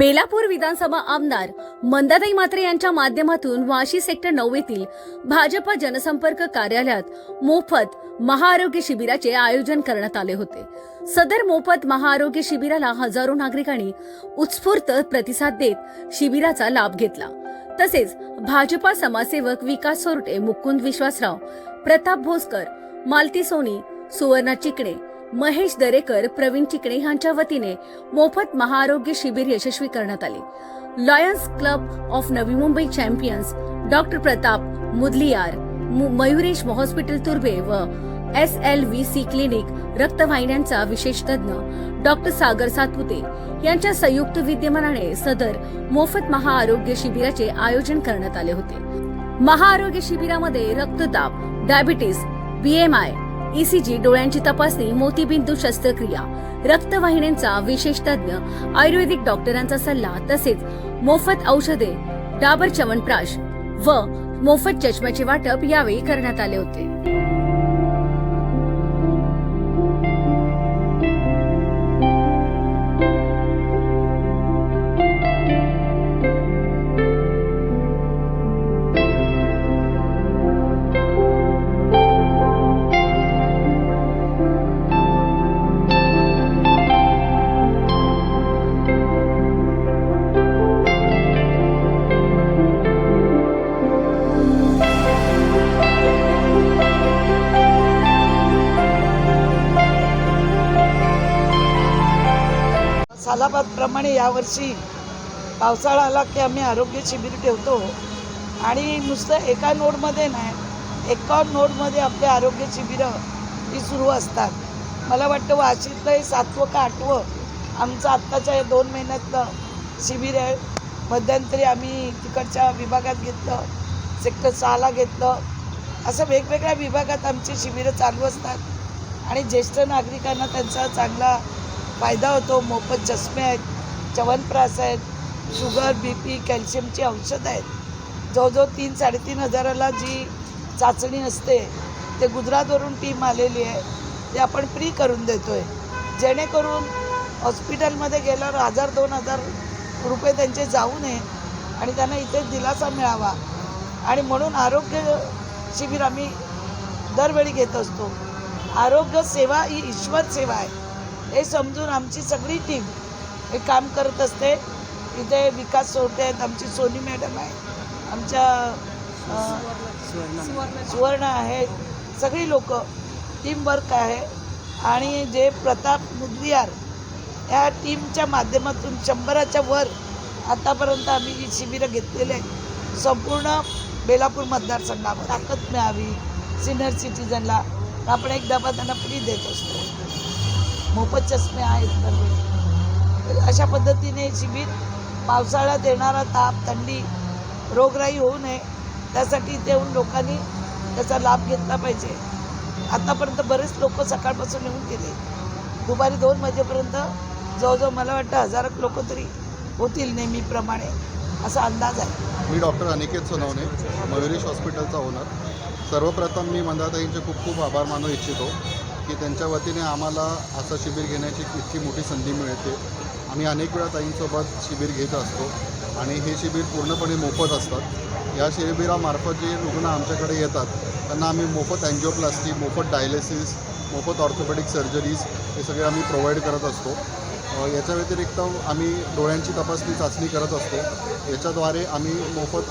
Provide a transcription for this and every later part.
बेलापूर विधानसभा आमदार मंदाताई मात्रे यांच्या माध्यमातून वाशी सेक्टर नऊ येथील भाजपा जनसंपर्क कार्यालयात मोफत महाआरोग्य शिबिराचे आयोजन करण्यात आले होते. सदर मोफत महाआरोग्य शिबिराला हजारो नागरिकांनी उत्स्फूर्त प्रतिसाद देत शिबिराचा लाभ घेतला. तसेच भाजपा समाजसेवक विकास सोरटे मुकुंद विश्वासराव प्रताप भोसकर मालती सोनी सुवर्णा चिकणे महेश दरेकर प्रवीण चिकणे यांच्या वतीने मोफत महाआरोग्य शिबिर यशस्वी करण्यात आले. Lions club of Navi Mumbai champions doctor Pratap Mudaliar मु- मयुरेश हॉस्पिटल तुर्भे व S L V C clinic रक्तवाहिन्यांचा विशेष तज्ञ डॉक्टर सागर सातपुते यांच्या संयुक्त विद्यमानाने सदर मोफत महाआरोग्य शिबिराचे आयोजन करण्यात आले होते. महाआरोग्य शिबिरामध्ये रक्तदाब डायबिटीस बीएमआय ईसीजी डोळ्यांची तपासणी मोतीबिंदू शस्त्रक्रिया रक्तवाहिन्यांचा विशेष तज्ञ आयुर्वेदिक डॉक्टरांचा सल्ला तसेच मोफत औषधे डाबर च्यवनप्राश व मोफत चष्म्याचे वाटप यावेळी करण्यात आले होते. सालाबादप्रमाणे यावर्षी पावसाळा आला की आम्ही आरोग्य शिबिर ठेवतो. आणि नुसतं एका नोडमध्ये नाही एका नोडमध्ये आपले आरोग्य शिबिरं ही सुरू असतात. मला वाटतं वाशीतलं हे सातवं का आठवं आमचं आत्ताच्या या दोन महिन्यातलं शिबिर आहे. मध्यंतरी आम्ही तिकडच्या विभागात घेतलं सेक्टर सहाला घेतलं. असं वेगवेगळ्या विभागात आमची शिबिरं चालू असतात. आणि ज्येष्ठ नागरिकांना त्यांचा चांगला फायदा होतो मोफत चष्मे आहेत चवनप्रास आहेत शुगर बी पी कॅल्शियमची औषधं आहेत. जवळजवळ तीन साडेतीन हजाराला जी चाचणी असते ते गुजरातवरून टीम आलेली आहे ते आपण फ्री करून देतो आहे जेणेकरून हॉस्पिटलमध्ये गेल्यावर हजार दोन हजार रुपये त्यांचे जाऊ नये आणि त्यांना इथे दिलासा मिळावा. आणि म्हणून आरोग्य शिबिर आम्ही दरवेळी घेत असतो. आरोग्य सेवा ही ईश्वर सेवा आहे. हे समजून आमची सगळी टीम हे काम करत असते. इथे विकास सोडते आहेत आमची सोनी मॅडम आहे आमच्या सुवर्ण आहेत सगळी लोक टीम वर्क आहे. आणि जे प्रताप मुदलियार या टीमच्या माध्यमातून शंभराच्या वर आतापर्यंत आम्ही ही शिबिरं घेतलेली आहेत. संपूर्ण बेलापूर मतदारसंघावर ताकद मिळावी सिनियर सिटीजनला आपण एक डबा त्यांना फ्री देत असतो. मोफत चष्मे आहेत तर अशा पद्धतीने शिबिर पावसाळ्यात येणारा ताप थंडी रोगराई होऊ नये. त्यासाठी इथे येऊन लोकांनी त्याचा लाभ घेतला पाहिजे. आतापर्यंत बरेच लोक सकाळपासून येऊन गेले. दुपारी दोन वाजेपर्यंत जवळजवळ मला वाटतं हजार लोक तरी होतील नेहमीप्रमाणे. असा अंदाज आहे. मी डॉक्टर अनिकेत सोनवणे मयुरेश हॉस्पिटलचा ओनर. सर्वप्रथम मी मंदाताईंचे खूप खूप आभार मानू इच्छितो. की त्यांच्या वतीने आम्हाला असं शिबिर घेण्याची इतकी मोठी संधी मिळते. आम्ही अनेक वेळा ताईंसोबत शिबिर घेत असतो आणि हे शिबिर पूर्णपणे मोफत असतात. या शिबिरामार्फत जे रुग्ण आमच्याकडे येतात त्यांना आम्ही मोफत अँजिओप्लास्टी मोफत डायलिसिस मोफत ऑर्थोपेडिक सर्जरीज हे सगळे आम्ही प्रोव्हाइड करत असतो. याच्या व्यतिरिक्त आम्ही डोळ्यांची तपासणी चाचणी करत असतो. याच्याद्वारे आम्ही मोफत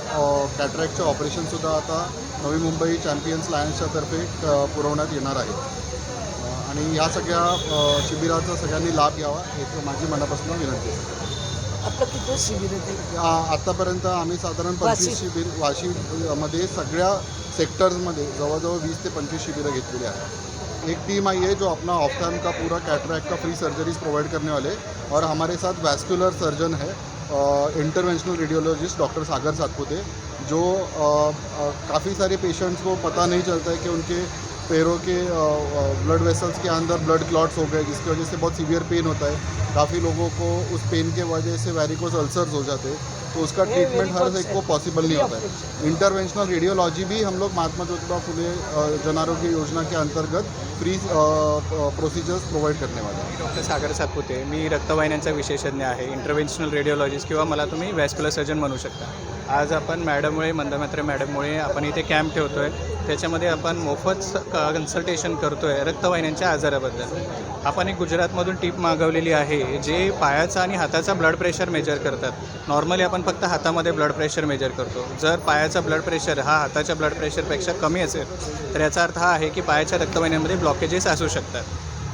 कॅटरॅक्टचे ऑपरेशनसुद्धा आता नवी मुंबई चॅम्पियन्स लायन्सच्या तर्फे क- पुरवण्यात येणार आहे. आणि या सगळ्या शिबिराचा सगळ्यांनी लाभ घ्यावा एक माझी मनापासून विनंती आहे. आपलं किती शिबिर आहे ते आ- आतापर्यंत आम्ही साधारण. पंचवीस शिबिर वाशीमध्ये सगळ्या सेक्टर्समध्ये जवळजवळ वीस ते पंचवीस शिबिरं घेतलेली आहेत. एक टीम आई है जो अपना ऑफ्थान का पूरा कैटरैक्ट का फ्री सर्जरीज प्रोवाइड करने वाले और हमारे साथ वैस्कुलर सर्जन है interventional radiologist doctor Sagar Satpute जो काफ़ी सारे पेशेंट्स को पता नहीं चलता है कि उनके पैरों के ब्लड वेसल्स के अंदर ब्लड क्लॉट्स हो गए जिसकी वजह से बहुत सीवियर पेन होता है। काफ़ी लोगों को उस पेन के वजह से वैरिकोस अल्सर्स हो जाते हैं। तो उसका ट्रीटमेंट हर एक को पॉसिबल नहीं होता है। इंटरवेंशनल रेडियोलॉजी भी हम लोग महात्मा ज्योतिबा फुले जन आरोग्य योजना के अंतर्गत फ्री प्रोसिजर्स प्रोव्हाइड करने वाला है। डॉक्टर सागर सातपुते मी रक्तवाहिन्यांचा विशेषज्ञ आहे इंटरव्हेन्शनल रेडिओलॉजिस्ट किंवा मला तुम्ही वॅस्क्युलर सर्जन म्हणू शकता. आज आपण मॅडममुळे मंदमात्र मॅडममुळे आपण इथे कॅम्प ठेवतो आहे त्याच्यामध्ये आपण मोफत कन्सल्टेशन करतो आहे रक्तवाहिन्यांच्या आजाराबद्दल. आपण एक गुजरातमधून टीप मागवलेली आहे जे पायाचा आणि हाताचा ब्लड प्रेशर मेजर करतात. नॉर्मली आपण फक्त हातामध्ये ब्लड प्रेशर मेजर करतो. जर पायाचा ब्लड प्रेशर हा हाताच्या ब्लड प्रेशरपेक्षा कमी असेल तर याचा अर्थ हा आहे की पायाच्या रक्तवाहिन्यांमध्ये ब्लॉकेजेस असू शकतात.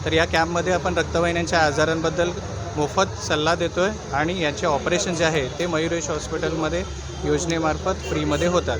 तर या कॅम्पमध्ये आपण रक्तवाहिन्यांच्या आजारांबद्दल मोफत सल्ला देतो आहे आणि याचे ऑपरेशन जे आहे ते मयुरेश हॉस्पिटलमध्ये योजनेमार्फत फ्रीमध्ये होतात.